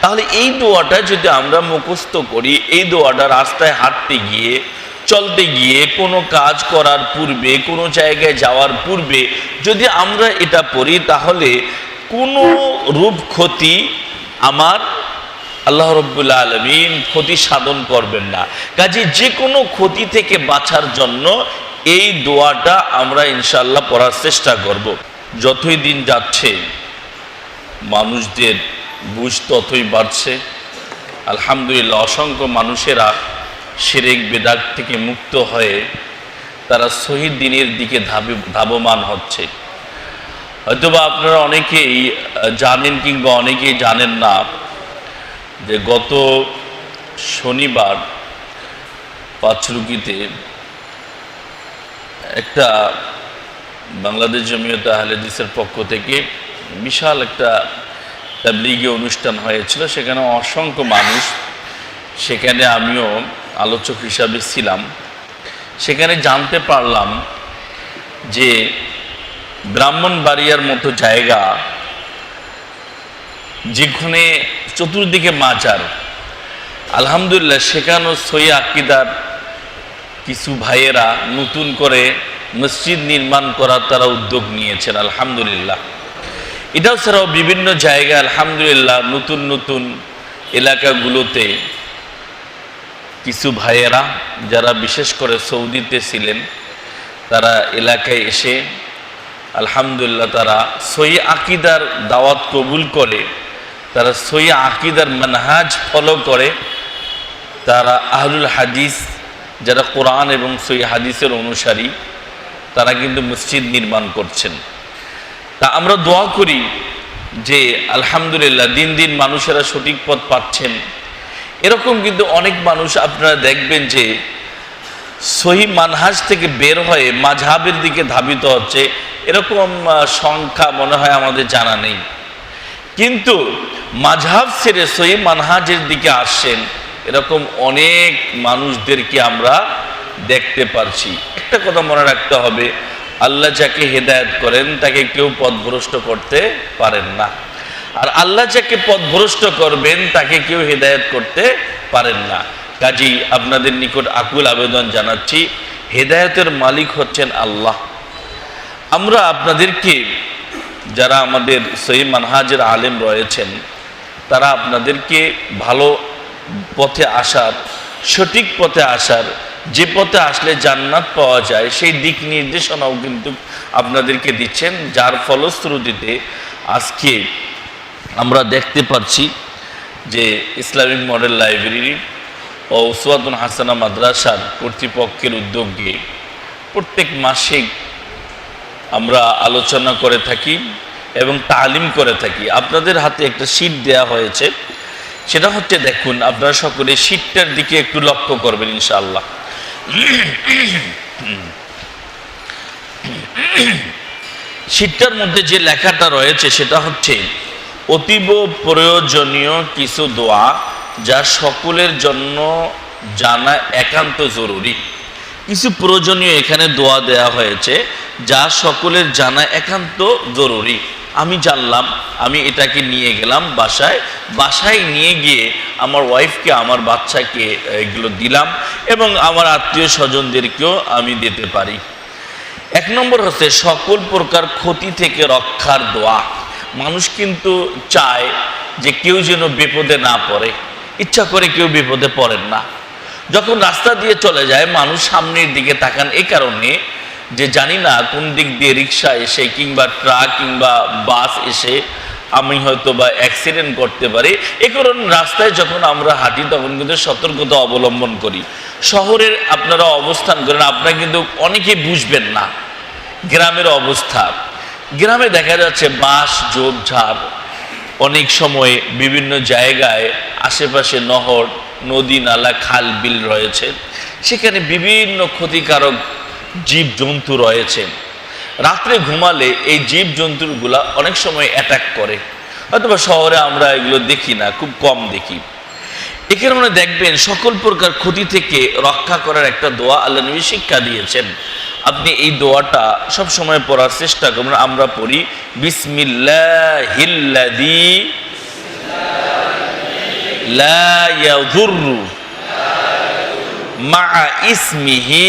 তাহলে এই দোয়াটা যদি আমরা মুখস্থ করি, এই দোয়াটা রাস্তায় হাঁটতে গিয়ে, চলতে গিয়ে, কোনো কাজ করার পূর্বে, কোনো জায়গায় যাওয়ার পূর্বে যদি আমরা এটা পড়ি, তাহলে কোনো রূপ ক্ষতি আমার আল্লাহ রব্বুল্লা আলমিন ক্ষতি সাধন করবেন না। কাজে যে কোনো ক্ষতি থেকে বাঁচার জন্য এই দোয়াটা আমরা ইনশাল্লাহ পড়ার চেষ্টা করব। যতই দিন যাচ্ছে, মানুষদের বুঝ ততই বাড়ছে। আলহামদুলিল্লাহ, অসংখ্য মানুষেরা সেরেক বেদাগ থেকে মুক্ত হয়ে তারা শহীদ দিনের দিকে ধাবি, ধাবমান হচ্ছে। হয়তোবা আপনারা অনেকেই, জানেন কিংবা অনেকেই জানেন না যে গত শনিবার পাঁচরুকিতে একটা বাংলাদেশ জমিয়ত আহলেদিসের পক্ষ থেকে বিশাল একটা তাবলিগি অনুষ্ঠান হয়েছিল, সেখানে অসংখ্য মানুষ, সেখানে আমিও আলোচক হিসাবে ছিলাম। সেখানে জানতে পারলাম যে ব্রাহ্মণবাড়িয়ার মতো জায়গা, যেখানে চতুর্দিকে মাজার, আলহামদুলিল্লাহ সেখানেও সই আকিদার কিছু ভাইয়েরা নতুন করে মসজিদ নির্মাণ করার তারা উদ্যোগ নিয়েছেন, আলহামদুলিল্লাহ। এটাও ছাড়াও বিভিন্ন জায়গায়, আলহামদুলিল্লাহ, নতুন নতুন এলাকাগুলোতে কিছু ভাইয়েরা যারা বিশেষ করে সৌদিতে ছিলেন, তারা এলাকায় এসে আলহামদুলিল্লাহ তারা সই আকিদার দাওয়াত কবুল করে, তারা সই আকিদার মানহাজ ফলো করে, তারা আহলুল হাদিস, যারা কোরআন এবং সই হাদিসের অনুসারী, তারা কিন্তু মসজিদ নির্মাণ করছেন। তা আমরা দোয়া করি যে, আলহামদুলিল্লাহ, দিন দিন মানুষেরা সঠিক পথ পাচ্ছেন। এরকম কিন্তু অনেক মানুষ আপনারা দেখবেন যে, সহি মানহাজ থেকে বের হয়ে মাঝহাবের দিকে ধাবিত হচ্ছে। এরকম সংখ্যা মনে হয় আমাদের জানা নেই। কিন্তু মাঝহাব ছেড়ে সহি মানহাজের দিকে আসছেন, এরকম অনেক মানুষদেরকে আমরা দেখতে পারছি। একটা কথা মনে রাখতে হবে আল্লাহ যাকে হেদায়ত করেন, তাকে কেউ পথভ্রষ্ট করতে পারেন না। আর আল্লাহ যাকে পথভ্রষ্ট করবেন, তাকে কেউ হেদায়েত করতে পারেন না। কাজী আপনাদের নিকট আকুল আবেদন জানাচ্ছি, হেদায়তের মালিক হচ্ছেন আল্লাহ। আমরা আপনাদেরকে, যারা আমাদের সহি মানহাজের আলেম রয়েছেন, তারা আপনাদেরকে ভালো পথে আসার, সঠিক পথে আসার যে পথে আসলে জান্নাত পাওয়া যায়, সেই দিক নির্দেশনাও কিন্তু আপনাদেরকে দিচ্ছেন, যার ফলশ্রুতিতে আজকে আমরা দেখতে পাচ্ছি যে ইসলামিক মডেল লাইব্রেরি ও উসওয়াতুন হাসানা মাদ্রাসার কর্তৃপক্ষের উদ্যোগে প্রত্যেক মাসে আমরা আলোচনা করে থাকি এবং তালিম করে থাকি। আপনাদের হাতে একটা শীট দেয়া হয়েছে, সেটা হচ্ছে দেখুন, আপনারা সকলে শীটটার দিকে একটু লক্ষ্য করবেন ইনশাআল্লাহ। শীটটার মধ্যে যে লেখাটা রয়েছে সেটা হচ্ছে, অতীব প্রয়োজনীয় কিছু দোয়া যা সকলের জন্য জানা একান্ত জরুরি। কিছু প্রয়োজনীয় এখানে দোয়া দেয়া হয়েছে যা সকলের জানা একান্ত জরুরি। আমি জানলাম, আমি এটাকে নিয়ে গেলাম বাসায়। বাসায় নিয়ে গিয়ে আমার ওয়াইফকে আমার বাচ্চাকে এগুলো দিলাম এবং আমার আত্মীয় স্বজনদেরকেও আমি দিতে পারি। এক নম্বর হচ্ছে সকল প্রকার ক্ষতি থেকে রক্ষার দোয়া। মানুষ কিন্তু চায় যে কেউ যেন বিপদে না পড়ে। ইচ্ছা করে কেউ বিপদে পড়েন না। যখন রাস্তা দিয়ে চলে যায়, মানুষ সামনের দিকে তাকান, এ কারণে যে জানি না কোন দিক দিয়ে রিক্সা এসে কিংবা ট্রাক কিংবা বাস এসে আমি হয়তো বা অ্যাক্সিডেন্ট করতে পারি। এ কারণ রাস্তায় যখন আমরা হাঁটি তখন কিন্তু সতর্কতা অবলম্বন করি। শহরের আপনারা অবস্থান করেন, আপনারা কিন্তু অনেকে বুঝবেন না গ্রামের অবস্থা। গ্রামে দেখা যাচ্ছে বাঁশ ঝোপঝাড় অনেক সময় বিভিন্ন জায়গায় আশেপাশে নহর, নদী, নালা, খাল, বিল রয়েছে। সেখানে বিভিন্ন ক্ষতিকারক জীব জন্তু রয়েছে। রাত্রে ঘুমালে এই জীব জন্তুগুলা অনেক সময় অ্যাটাক করে। অথবা শহরে আমরা এগুলো দেখি না, খুব কম দেখি। এ কারণে দেখবেন সকল প্রকার ক্ষতি থেকে রক্ষা করার একটা দোয়া আল্লাহ নবী শিক্ষা দিয়েছেন। আপনি এই দোয়াটা সব সময় পড়ার চেষ্টা করবেন আমরা পড়ি ইয়াযুররু মা ইসমিহি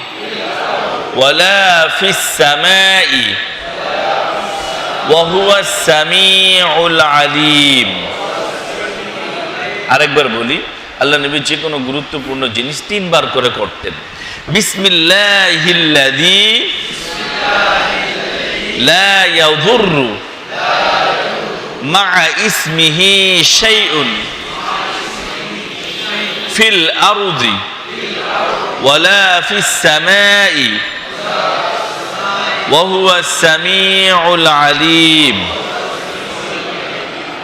ولا في السماء وهو السميع العليم আরেকবার বলি আল্লাহ নবী যে কোনো গুরুত্বপূর্ণ জিনিস তিনবার করে করতেন বিসমিল্লাহিল্লাযী লা ইয়াদুররু মা ইসমিহি শাইউন ফিল আরদি ওয়ালা ফিস সামাই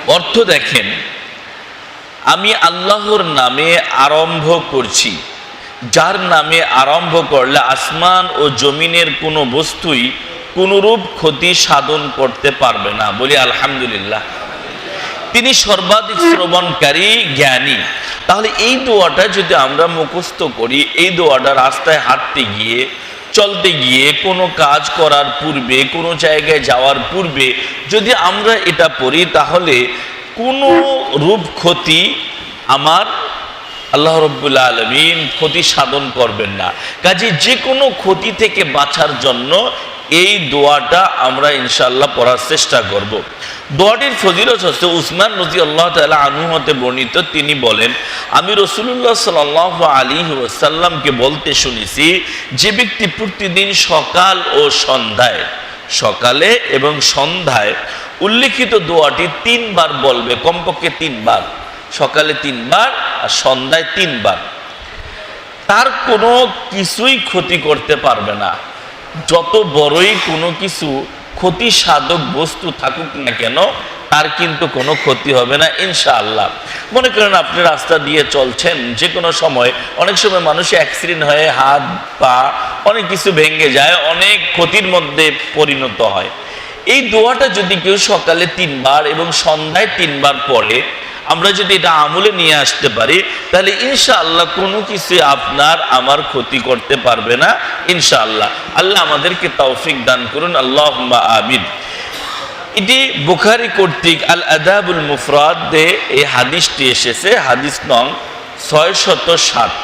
অর্থ দেখেন, আমি আল্লাহর নামে আরম্ভ করছি। যার নামে আরম্ভ করলে আসমান ও জমিনের কোনো বস্তুই কোনোরূপ ক্ষতি সাধন করতে পারবে না। বলি আলহামদুলিল্লাহ। তিনি সর্বাধিক শ্রবণকারী, জ্ঞানী। তাহলে এই দোয়াটা যদি আমরা মুখস্থ করি, এই দোয়াটা রাস্তায় হাঁটতে গিয়ে, চলতে গিয়ে, কোনো কাজ করার পূর্বে, কোনো জায়গায় যাওয়ার পূর্বে যদি আমরা এটা পড়ি, তাহলে কোনো রূপ ক্ষতি আমার আল্লাহ রব্বুল্লা আলমিন ক্ষতি সাধন করবেন না। কাজে যে কোনো ক্ষতি থেকে বাঁচার জন্য এই দোয়াটা আমরা ইনশাল্লাহ পড়ার চেষ্টা করব। দোয়াটির ফজিলত হচ্ছে, উসমান নজি আল্লাহ তালা আনুহতে বর্ণিত, তিনি বলেন, আমি রসুল্লাহ সাল আলী ওসাল্লামকে বলতে শুনেছি, যে ব্যক্তি প্রতিদিন সকাল ও সন্ধ্যায়, সকালে এবং সন্ধ্যায় উল্লেখিত দোয়াটি তিনবার বলবে, কমপক্ষে তিনবার, সকালে তিনবার আর সন্ধ্যায় তিনবার তার কোনো কিছুই ক্ষতি করতে পারবে না যত বড়ই কোনো কিছু ক্ষতি সাধক বস্তু থাকুক না কেন, তার কিন্তু কোনো ক্ষতি হবে না, ইনশাআল্লাহ। মনে করেন আপনি রাস্তা দিয়ে চলছেন যে কোনো সময়, অনেক সময় মানুষ অ্যাক্সিডেন্ট হয়ে হাত, পা, অনেক কিছু ভেঙে যায়, অনেক ক্ষতির মধ্যে পরিণত হয়। এই দোয়াটা যদি কেউ সকালে তিনবার এবং সন্ধ্যায় তিনবার পড়ে আমরা যদি এটা আমলে নিয়ে আসতে পারি, তাহলে ইনশাআল্লাহ কোনো কিছু আপনার আমার ক্ষতি করতে পারবে না, ইনশাআল্লাহ। আল্লাহ আমাদেরকে তৌফিক দান করুন আল্লাহ আমিন। এটি বুখারি কর্তৃক আল আদাবুল মুফরাদ এই হাদিসটি এসেছে, হাদিস নং ছয় শত সাত।